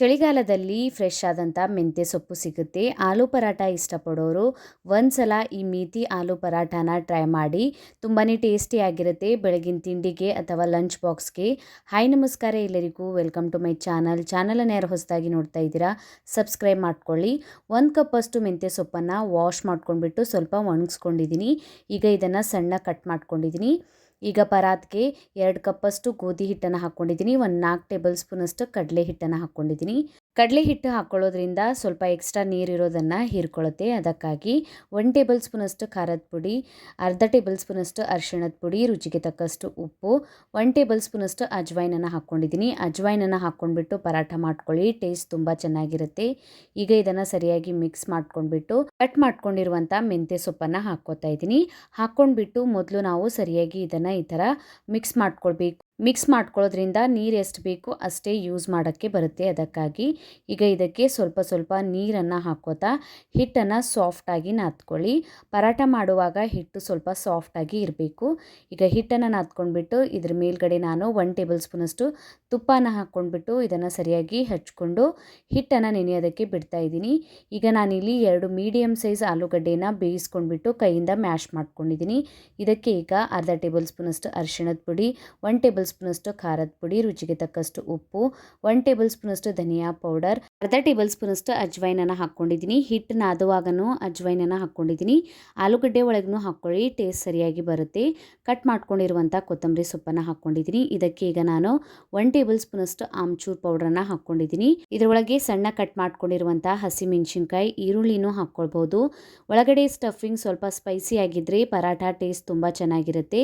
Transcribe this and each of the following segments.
ಚಳಿಗಾಲದಲ್ಲಿ ಫ್ರೆಶ್ ಆದಂಥ ಮೆಂತ್ಯ ಸೊಪ್ಪು ಸಿಗುತ್ತೆ. ಆಲೂ ಪರಾಟ ಇಷ್ಟಪಡೋರು ಒಂದು ಸಲ ಈ ಮೀತಿ ಆಲೂ ಪರಾಟಾನ ಟ್ರೈ ಮಾಡಿ ತುಂಬಾ ಟೇಸ್ಟಿಯಾಗಿರುತ್ತೆ ಬೆಳಗಿನ ತಿಂಡಿಗೆ ಅಥವಾ ಲಂಚ್ ಬಾಕ್ಸ್ಗೆ ಹಾಯ್ ನಮಸ್ಕಾರ ಎಲ್ಲರಿಗೂ. ವೆಲ್ಕಮ್ ಟು ಮೈ ಚಾನಲ್ ಚಾನಲನ್ನು ಯಾರು ಹೊಸದಾಗಿ ನೋಡ್ತಾ ಇದ್ದೀರಾ? ಸಬ್ಸ್ಕ್ರೈಬ್ ಮಾಡ್ಕೊಳ್ಳಿ. ಒಂದು ಕಪ್ಪಷ್ಟು ಮೆಂತ್ಯ ಸೊಪ್ಪನ್ನು ವಾಶ್ ಮಾಡ್ಕೊಂಡ್ಬಿಟ್ಟು ಸ್ವಲ್ಪ ಒಣಗಿಸ್ಕೊಂಡಿದ್ದೀನಿ. ಈಗ ಇದನ್ನು ಸಣ್ಣ ಕಟ್ ಮಾಡ್ಕೊಂಡಿದ್ದೀನಿ. ಈಗ ಪರಾತ್ಗೆ ಎರಡು ಕಪ್ಪಷ್ಟು ಗೋಧಿ ಹಿಟ್ಟನ್ನು ಹಾಕ್ಕೊಂಡಿದ್ದೀನಿ ಒಂದು ನಾಲ್ಕು ಟೇಬಲ್ ಸ್ಪೂನಷ್ಟು ಕಡಲೆ ಹಿಟ್ಟನ್ನು ಹಾಕ್ಕೊಂಡಿದ್ದೀನಿ. ಕಡಲೆ ಹಿಟ್ಟು ಹಾಕ್ಕೊಳ್ಳೋದ್ರಿಂದ ಸ್ವಲ್ಪ ಎಕ್ಸ್ಟ್ರಾ ನೀರಿರೋದನ್ನು ಹೀರ್ಕೊಳ್ಳುತ್ತೆ. ಅದಕ್ಕಾಗಿ ಒನ್ ಟೇಬಲ್ ಸ್ಪೂನಷ್ಟು ಖಾರದ ಪುಡಿ, ಅರ್ಧ ಟೇಬಲ್ ಸ್ಪೂನಷ್ಟು ಅರಿಶಿಣದ ಪುಡಿ, ರುಚಿಗೆ ತಕ್ಕಷ್ಟು ಉಪ್ಪು ಒನ್ ಟೇಬಲ್ ಸ್ಪೂನಷ್ಟು ಅಜ್ವೈನನ್ನು ಹಾಕ್ಕೊಂಡಿದ್ದೀನಿ. ಅಜ್ವೈನನ್ನು ಹಾಕ್ಕೊಂಡ್ಬಿಟ್ಟು ಪರಾಠ ಮಾಡ್ಕೊಳ್ಳಿ ಟೇಸ್ಟ್ ತುಂಬ ಚೆನ್ನಾಗಿರುತ್ತೆ. ಈಗ ಇದನ್ನು ಸರಿಯಾಗಿ ಮಿಕ್ಸ್ ಮಾಡ್ಕೊಂಡ್ಬಿಟ್ಟು ಕಟ್ ಮಾಡ್ಕೊಂಡಿರುವಂಥ ಮೆಂತ್ಯ ಸೊಪ್ಪನ್ನು ಹಾಕ್ಕೋತಾ ಇದ್ದೀನಿ. ಹಾಕ್ಕೊಂಡ್ಬಿಟ್ಟು ಮೊದಲು ನಾವು ಸರಿಯಾಗಿ ಇದನ್ನು ಈ ಥರ ಮಿಕ್ಸ್ ಮಾಡ್ಕೊಳ್ಬೇಕು. ಮಿಕ್ಸ್ ಮಾಡ್ಕೊಳ್ಳೋದ್ರಿಂದ ನೀರು ಎಷ್ಟು ಬೇಕು ಅಷ್ಟೇ ಯೂಸ್ ಮಾಡೋಕ್ಕೆ ಬರುತ್ತೆ. ಅದಕ್ಕಾಗಿ ಈಗ ಇದಕ್ಕೆ ಸ್ವಲ್ಪ ಸ್ವಲ್ಪ ನೀರನ್ನು ಹಾಕೋತಾ ಹಿಟ್ಟನ್ನು ಸಾಫ್ಟಾಗಿ ನಾದ್ಕೊಳ್ಳಿ. ಪರಾಟ ಮಾಡುವಾಗ ಹಿಟ್ಟು ಸ್ವಲ್ಪ ಸಾಫ್ಟಾಗಿ ಇರಬೇಕು. ಈಗ ಹಿಟ್ಟನ್ನು ನಾದ್ಕೊಂಡ್ಬಿಟ್ಟು ಇದ್ರ ಮೇಲ್ಗಡೆ ನಾನು ಒನ್ ಟೇಬಲ್ ಸ್ಪೂನಷ್ಟು ತುಪ್ಪನ ಹಾಕ್ಕೊಂಡ್ಬಿಟ್ಟು ಇದನ್ನು ಸರಿಯಾಗಿ ಹಚ್ಕೊಂಡು ಹಿಟ್ಟನ್ನು ನೆನೆಯೋದಕ್ಕೆ ಬಿಡ್ತಾ ಇದ್ದೀನಿ. ಈಗ ನಾನಿಲ್ಲಿ ಎರಡು ಮೀಡಿಯಮ್ ಸೈಜ್ ಆಲೂಗಡ್ಡೆನ ಬೇಯಿಸ್ಕೊಂಡ್ಬಿಟ್ಟು ಕೈಯಿಂದ ಮ್ಯಾಶ್ ಮಾಡ್ಕೊಂಡಿದ್ದೀನಿ. ಇದಕ್ಕೆ ಈಗ ಅರ್ಧ ಟೇಬಲ್ ಸ್ಪೂನಷ್ಟು ಅರಿಶಿಣದ ಪುಡಿ ಒನ್ ಟೇಬಲ್ ಸ್ಪೂನಷ್ಟು ಖಾರದ ಪುಡಿ, ರುಚಿಗೆ ತಕ್ಕಷ್ಟು ಉಪ್ಪು ಒನ್ ಟೇಬಲ್ ಸ್ಪೂನಷ್ಟು ಧನಿಯಾ ಪೌಡರ್, ಅರ್ಧ ಟೇಬಲ್ ಸ್ಪೂನಷ್ಟು ಅಜ್ವೈನನ್ನು ಹಾಕ್ಕೊಂಡಿದ್ದೀನಿ ಹಿಟ್ಟು ನಾದುವಾಗನೂ ಅಜ್ವೈನನ್ನು ಹಾಕ್ಕೊಂಡಿದ್ದೀನಿ ಆಲೂಗಡ್ಡೆ ಒಳಗೂ ಹಾಕ್ಕೊಳ್ಳಿ ಟೇಸ್ಟ್ ಸರಿಯಾಗಿ ಬರುತ್ತೆ. ಕಟ್ ಮಾಡ್ಕೊಂಡಿರುವಂಥ ಕೊತ್ತಂಬರಿ ಸೊಪ್ಪನ್ನು ಹಾಕ್ಕೊಂಡಿದ್ದೀನಿ ಇದಕ್ಕೆ ಈಗ ನಾನು ಒನ್ ಟೇಬಲ್ ಸ್ಪೂನಷ್ಟು ಆಮ್ಚೂರ್ ಪೌಡರನ್ನು ಹಾಕ್ಕೊಂಡಿದ್ದೀನಿ ಇದರೊಳಗೆ ಸಣ್ಣ ಕಟ್ ಮಾಡ್ಕೊಂಡಿರುವಂಥ ಹಸಿಮೆಣಸಿನ್ಕಾಯಿ, ಈರುಳ್ಳಿನೂ ಹಾಕ್ಕೊಳ್ಬೋದು. ಒಳಗಡೆ ಸ್ಟಫಿಂಗ್ ಸ್ವಲ್ಪ ಸ್ಪೈಸಿ ಆಗಿದ್ದರೆ ಪರಾಠ ಟೇಸ್ಟ್ ತುಂಬ ಚೆನ್ನಾಗಿರುತ್ತೆ.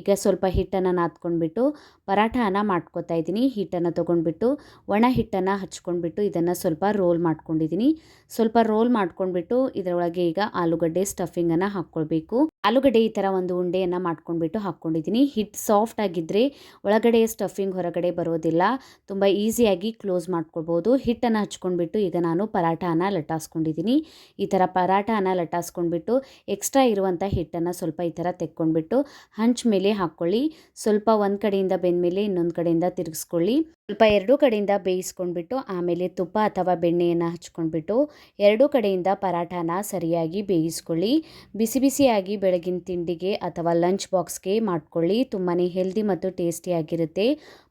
ಈಗ ಸ್ವಲ್ಪ ಹಿಟ್ಟನ್ನು ನಾದ್ಕೊಂಡ್ಬಿಟ್ಟು ಪರಾಠನ ಮಾಡ್ಕೋತಾ ಇದ್ದೀನಿ. ಹಿಟ್ಟನ್ನು ತೊಗೊಂಡ್ಬಿಟ್ಟು, ಒಣ ಹಿಟ್ಟನ್ನು ಹಚ್ಕೊಂಡ್ಬಿಟ್ಟು ಇದನ್ನು ಸ್ವಲ್ಪ ರೋಲ್ ಮಾಡ್ಕೊಂಡಿದ್ದೀನಿ. ಸ್ವಲ್ಪ ರೋಲ್ ಮಾಡ್ಕೊಂಡ್ಬಿಟ್ಟು ಇದರೊಳಗೆ ಈಗ ಆಲೂಗಡ್ಡೆ ಸ್ಟಫಿಂಗನ್ನು ಹಾಕ್ಕೊಳ್ಬೇಕು. ಆಲೂಗಡ್ಡೆ ಈ ಥರ ಒಂದು ಉಂಡೆಯನ್ನು ಮಾಡ್ಕೊಂಡ್ಬಿಟ್ಟು ಹಾಕ್ಕೊಂಡಿದ್ದೀನಿ. ಹಿಟ್ಟು ಸಾಫ್ಟ್ ಆಗಿದ್ದರೆ ಒಳಗಡೆ ಸ್ಟಫಿಂಗ್ ಹೊರಗಡೆ ಬರೋದಿಲ್ಲ. ತುಂಬ ಈಸಿಯಾಗಿ ಕ್ಲೋಸ್ ಮಾಡ್ಕೊಳ್ಬೋದು. ಹಿಟ್ಟನ್ನು ಹಚ್ಕೊಂಡ್ಬಿಟ್ಟು ಈಗ ನಾನು ಪರಾಠಾನ ಲಟಾಸ್ಕೊಂಡಿದ್ದೀನಿ ಈ ಥರ ಪರಾಠಾನ ಲಟಾಸ್ಕೊಂಡ್ಬಿಟ್ಟು ಎಕ್ಸ್ಟ್ರಾ ಇರುವಂಥ ಹಿಟ್ಟನ್ನು ಸ್ವಲ್ಪ ಈ ಥರ ತೆಕ್ಕೊಂಡ್ಬಿಟ್ಟು ಹಂಚ್ ಮೇಲೆ ಹಾಕ್ಕೊಳ್ಳಿ. ಸ್ವಲ್ಪ ಒಂದು ಕಡೆಯಿಂದ ಬೆಂದಮೇಲೆ ಇನ್ನೊಂದು ಕಡೆಯಿಂದ ತಿರುಗಿಸ್ಕೊಳ್ಳಿ. ಸ್ವಲ್ಪ ಎರಡೂ ಕಡೆಯಿಂದ ಬೇಯಿಸ್ಕೊಂಡ್ಬಿಟ್ಟು ಆಮೇಲೆ ತುಪ್ಪ ಅಥವಾ ಬೆಣ್ಣೆಯನ್ನು ಹಚ್ಕೊಂಡ್ಬಿಟ್ಟು ಎರಡೂ ಕಡೆಯಿಂದ ಪರಾಠಾನ ಸರಿಯಾಗಿ ಬೇಯಿಸ್ಕೊಳ್ಳಿ. ಬಿಸಿ ಬಿಸಿಯಾಗಿ ಬೆಳಗಿನ ತಿಂಡಿಗೆ ಅಥವಾ ಲಂಚ್ ಬಾಕ್ಸ್ಗೆ ಮಾಡ್ಕೊಳ್ಳಿ. ತುಂಬಾ ಹೆಲ್ದಿ ಮತ್ತು ಟೇಸ್ಟಿಯಾಗಿರುತ್ತೆ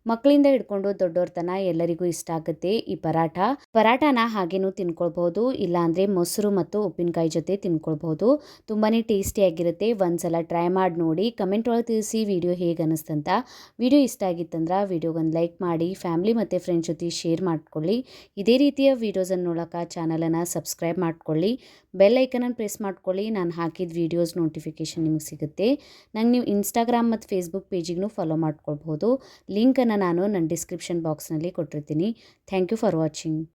ಮಕ್ಕಳಿಂದ ಹಿಡ್ಕೊಂಡು ದೊಡ್ಡವ್ರ ತನ ಎಲ್ಲರಿಗೂ ಇಷ್ಟ ಆಗುತ್ತೆ ಈ ಪರಾಠ. ಪರಾಠನ ಹಾಗೇನೂ ತಿನ್ಕೊಳ್ಬಹುದು, ಇಲ್ಲಾಂದರೆ ಮೊಸರು ಮತ್ತು ಉಪ್ಪಿನಕಾಯಿ ಜೊತೆ ತಿನ್ಕೊಳ್ಬಹುದು. ತುಂಬಾ ಟೇಸ್ಟಿಯಾಗಿರುತ್ತೆ, ಒಂದ್ಸಲ ಟ್ರೈ ಮಾಡಿ ನೋಡಿ. ಕಮೆಂಟ್ ಒಳಗೆ ತಿಳಿಸಿ ವಿಡಿಯೋ ಹೇಗೆ ಅನಿಸ್ತಂತ. ವಿಡಿಯೋ ಇಷ್ಟ ಆಗಿತ್ತಂದ್ರೆ ವಿಡಿಯೋಗೊಂದು ಲೈಕ್ ಮಾಡಿ, ಫ್ಯಾಮಿಲಿ ಮತ್ತು ಫ್ರೆಂಡ್ಸ್ ಜೊತೆ ಶೇರ್ ಮಾಡ್ಕೊಳ್ಳಿ. ಇದೇ ರೀತಿಯ ವೀಡಿಯೋಸನ್ನು ನೋಡೋಕೆ ಚಾನಲನ್ನು ಸಬ್ಸ್ಕ್ರೈಬ್ ಮಾಡ್ಕೊಳ್ಳಿ. ಬೆಲ್ ಐಕನನ್ನು ಪ್ರೆಸ್ ಮಾಡ್ಕೊಳ್ಳಿ, ನಾನು ಹಾಕಿದ ವೀಡಿಯೋಸ್ ನೋಟಿಫಿಕೇಶನ್ ನಿಮಗೆ ಸಿಗುತ್ತೆ. ನಂಗೆ ನೀವು ಇನ್ಸ್ಟಾಗ್ರಾಮ್ ಮತ್ತು ಫೇಸ್ಬುಕ್ ಪೇಜಿಗೂ ಫಾಲೋ ಮಾಡ್ಕೊಳ್ಬೋದು ಲಿಂಕನ್ನು ನಾನು ನನ್ನ ಡಿಸ್ಕ್ರಿಪ್ಷನ್ ಬಾಕ್ಸ್ನಲ್ಲಿ ಕೊಟ್ಟಿರ್ತೀನಿ. Thank you for watching.